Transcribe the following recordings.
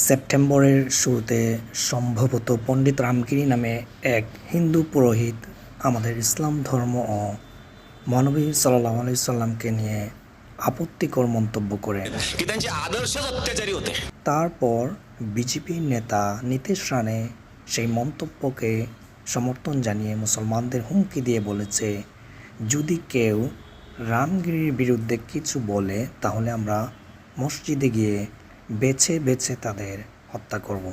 সেপ্টেম্বরের শুরুতে সম্ভবত পণ্ডিত রামকিরি নামে এক হিন্দু পুরোহিত আমাদের ইসলাম ধর্ম ও মানবী সাল্লাহ আলাইসাল্লামকে নিয়ে আপত্তিকর মন্তব্য করে তারপর বিজেপির নেতা নীতিশ রানে সেই মন্তব্যকে সমর্থন জানিয়ে মুসলমানদের হুমকি দিয়ে বলেছে যদি কেউ রামগিরির বিরুদ্ধে কিছু বলে তাহলে আমরা মসজিদে গিয়ে বেছে বেছে তাদের হত্যা করব।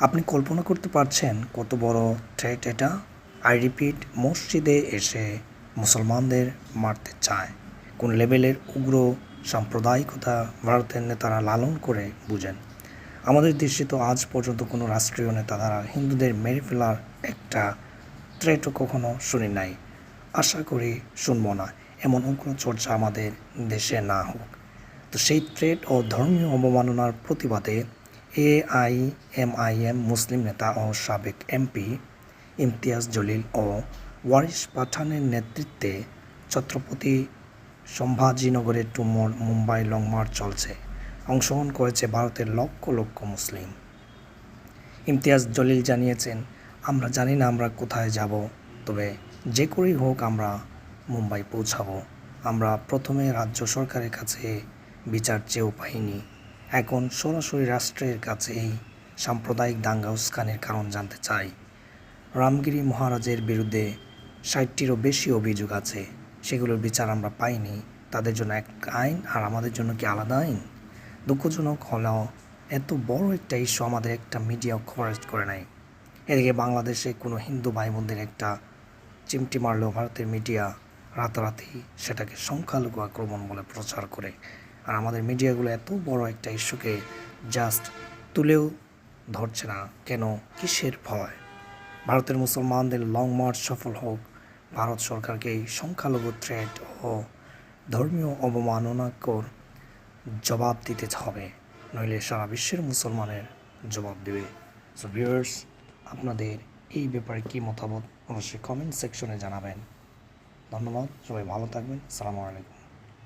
আপনি কল্পনা করতে পারছেন কত বড় থ্রেট এটা? আই রিপিট মসজিদে এসে মুসলমানদের মারতে চায়। কোন লেভেলের উগ্র সাম্প্রদায়িকতা ভারতের নেতারা লালন করে বুঝেন। আমাদের দেশে তো আজ পর্যন্ত কোনো রাষ্ট্রীয় নেতা দ্বারা হিন্দুদের মেরে ফেলার একটা থ্রেটও কখনো শুনি নাই। আশা করি শুনব না। এমন উগ্র চর্চা আমাদের দেশে না হোক। তো সেই থ্রেট ও ধর্মীয় অবমাননার প্রতিবাদে A I M I M মুসলিম নেতা ও সাবেক এমপি ইমতিয়াজ জলিল ও ওয়ারিশ পাঠানের নেতৃত্বে ছত্রপতি সম্ভাজিনগরের টুমোর মুম্বাই লং মার্চ চলছে। অংশগ্রহণ করেছে ভারতের লক্ষ লক্ষ মুসলিম। ইমতিয়াজ জলিল জানিয়েছেন, আমরা জানি না আমরা কোথায় যাব, তবে যে করেই হোক আমরা মুম্বাই পৌঁছাবো। আমরা প্রথমে রাজ্য সরকারের কাছে বিচার চেয়েও পাইনি। এখন সরাসরি রাষ্ট্রের কাছে এই সাম্প্রদায়িক দাঙ্গা উস্কানের কারণ জানতে চাই। রামগিরি মহারাজের বিরুদ্ধে ষাটটিরও বেশি অভিযোগ আছে। সেগুলোর বিচার আমরা পাইনি। তাদের জন্য এক আইন আর আমাদের জন্য কি আলাদা আইন? দুঃখজনক হলেও এত বড় একটা ইস্যু আমাদের একটা মিডিয়া কভারেজ করে নাই। এদিকে বাংলাদেশে কোনো হিন্দু ভাই বোনদের একটা চিমটি মারলেও ভারতের মিডিয়া। রাতারাতি সেটাকে সংখ্যালঘু আক্রমণ বলে প্রচার করে। আর আমাদের মিডিয়াগুলো এত বড় একটা ইস্যুকে জাস্ট তুলেও ধরছে না। কেন? কিসের ভয়? ভারতের মুসলমানদের লং মার্চ সফল হোক, ভারত সরকারকে এই সংখ্যালঘু থ্রেট ও ধর্মীয় অবমাননাকর জবাব দিতে হবে, নইলে সারা বিশ্বের মুসলমানের জবাব দেবে। সো ভিউয়ার্স আপনাদের এই ব্যাপারে কী মতামত অবশ্যই কমেন্ট সেকশনে জানাবেন। ধন্যবাদ সবাই ভালো থাকবেন সালামু আলাইকুম।